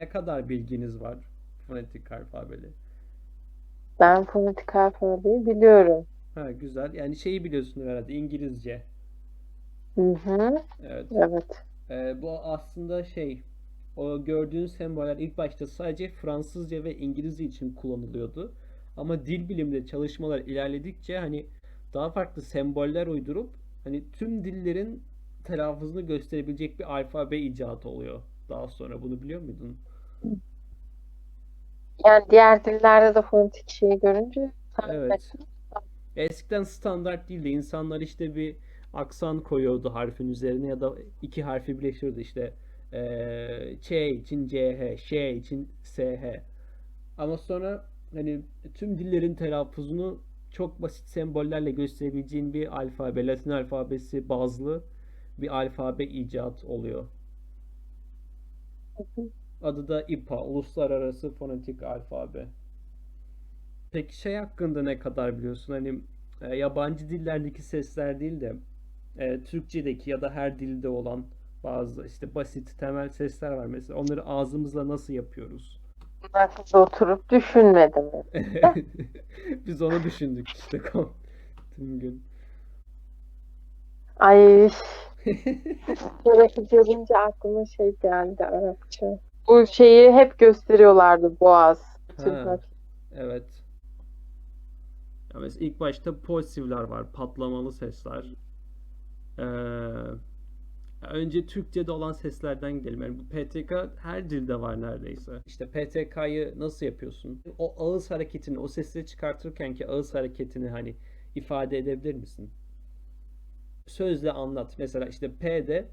Ne kadar bilginiz var fonetik alfabeli? Ben fonetik alfabeyi biliyorum. Ha güzel. Yani şeyi biliyorsun herhalde İngilizce. Hı hı. Evet. Evet. Ee, bu aslında şey o gördüğün semboller ilk başta sadece Fransızca ve İngilizce için kullanılıyordu. Ama dil biliminde çalışmalar ilerledikçe hani daha farklı semboller uydurup hani tüm dillerin telaffuzunu gösterebilecek bir alfabe icat oluyor. Daha sonra bunu biliyor muydun? Yani diğer dillerde de fonetik şeyi görünce Evet. Eskiden standart değildi. İnsanlar işte bir aksan koyuyordu harfin üzerine ya da iki harfi birleştiriyordu işte eee Ç için CH, Ş için SH. Ama sonra hani tüm dillerin telaffuzunu çok basit sembollerle gösterebileceğin bir alfabe, Latin alfabesi bazlı bir alfabe icat oluyor. Hı hı. Adı da IPA, Uluslararası Fonetik Alfabe. Peki şey hakkında ne kadar biliyorsun? Hani e, yabancı dillerdeki sesler değil de e, Türkçedeki ya da her dilde olan bazı işte basit temel sesler var mesela. Onları ağzımızla nasıl yapıyoruz? Nasıl oturup düşünmedim. Biz onu düşündük işte tüm gün. Ay Şöyle görünce aklıma şey geldi Arapça. Bu şeyi hep gösteriyorlardı boğaz. Ha, evet. Ya mesela ilk başta posifler var, patlamalı sesler. Ee, önce Türkçe'de olan seslerden gidelim. Yani bu PTK her dilde var neredeyse. İşte PTK'yı nasıl yapıyorsun? O ağız hareketini, o sesleri çıkartırken ki ağız hareketini hani ifade edebilir misin? Sözle anlat. Mesela işte P'de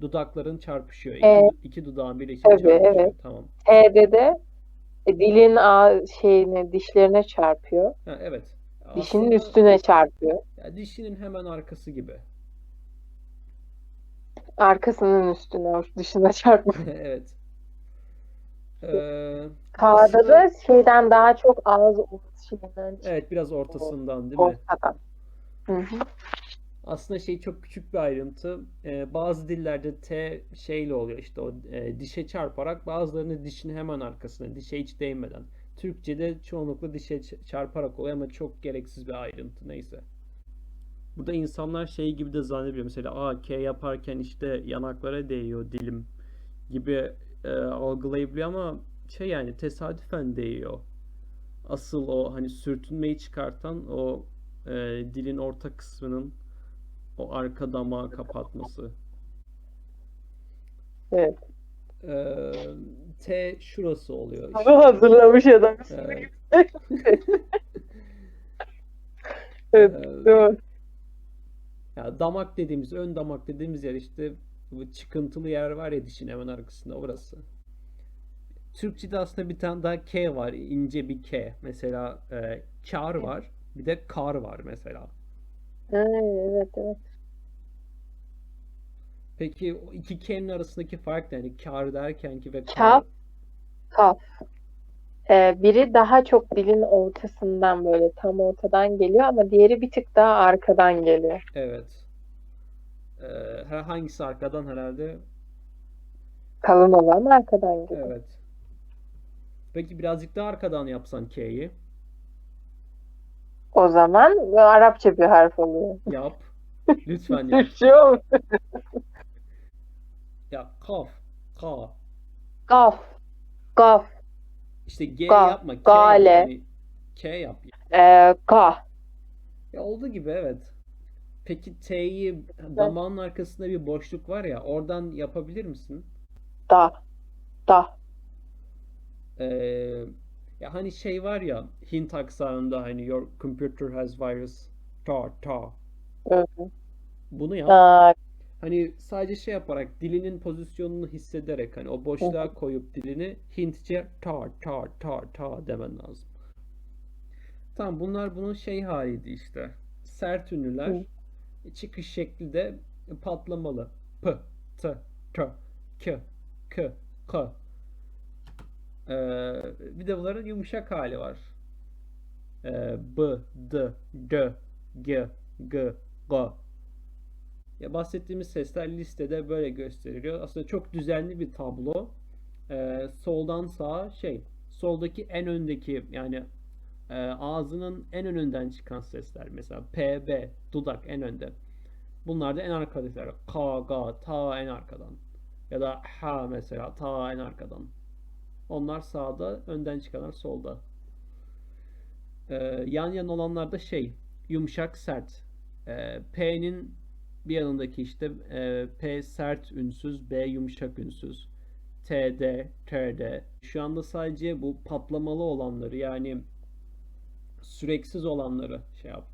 dudakların çarpışıyor. İki, E, iki dudağın birleşip tabii çarpışıyor. evet. Tamam. T'de de e, dilin a şeyine dişlerine çarpıyor. Ha, evet. Dişinin Aslında üstüne çarpıyor. ya dişinin hemen arkası gibi. Arkasının üstüne, dışına çarpmıyor. Evet. Ee, K'da aslında da şeyden daha çok ağız şeyinden evet biraz ortasından değil mi? Ortadan. Hı hı. Aslında şey çok küçük bir ayrıntı. Ee, bazı dillerde T şeyle oluyor işte o e, dişe çarparak bazılarının dişin hemen arkasına dişe hiç değmeden. Türkçe'de çoğunlukla dişe çarparak oluyor ama çok gereksiz bir ayrıntı neyse. Burada insanlar şey gibi de zannediyor. Mesela A, K yaparken işte yanaklara değiyor dilim gibi e, algılayabiliyor ama şey yani tesadüfen değiyor. Asıl o hani sürtünmeyi çıkartan o e, dilin orta kısmının o arka damağı kapatması. Evet. Ee, T şurası oluyor Bunu işte. hazırlamış adam. Evet. Evet, Ee, ya damak dediğimiz, ön damak dediğimiz yer işte bu çıkıntılı yer var ya dişin hemen arkasında orası. Türkçe'de aslında bir tane daha K var, ince bir K. Mesela e, kar var, bir de kar var mesela. Ha, evet evet. Peki o iki K'nin arasındaki fark ne? Yani kar derken ki ve kar. Kaf, kaf. Ee, biri daha çok dilin ortasından böyle tam ortadan geliyor ama diğeri bir tık daha arkadan geliyor. Evet. Ee, her hangisi arkadan herhalde? Kalın olan arkadan geliyor. Evet. Peki birazcık daha arkadan yapsan K'yi. O zaman Arapça bir harf oluyor. Yap. Lütfen yap. Türkçe olmuyor. Ya kaf. Ka. Gaf, gaf, İşte G ga, yapma. K yap. gale, Yani K yap. ee, ka. Ya olduğu gibi evet. Peki T'yi damağın arkasında bir boşluk var ya oradan yapabilir misin? Da, da. Ee, ya hani şey var ya Hint aksanında hani your computer has virus. Ta ta. Bunu yap. Hani sadece şey yaparak dilinin pozisyonunu hissederek hani o boşluğa koyup dilini Hintçe ta ta ta ta demen lazım. Tamam bunlar bunun şey haliydi işte. Sert ünlüler. Hı. Çıkış şekli de patlamalı. P, T, T, K, K, K. Ee, bir de bunların yumuşak hali var. Ee, B, D, D, G, G, G. Ya bahsettiğimiz sesler listede böyle gösteriliyor. Aslında çok düzenli bir tablo e, soldan sağa şey soldaki en öndeki yani e, ağzının en önünden çıkan sesler mesela P, B dudak en önde. Bunlar da en arkadakiler. K, G, ta en arkadan. Ya da ha mesela ta en arkadan. Onlar sağda, önden çıkanlar solda. Ee, yan yana olanlar da şey, yumuşak, sert. Ee, P'nin bir yanındaki işte e, P sert ünsüz, B yumuşak ünsüz. TD, TD. Şu anda sadece bu patlamalı olanları yani süreksiz olanları şey yaptık.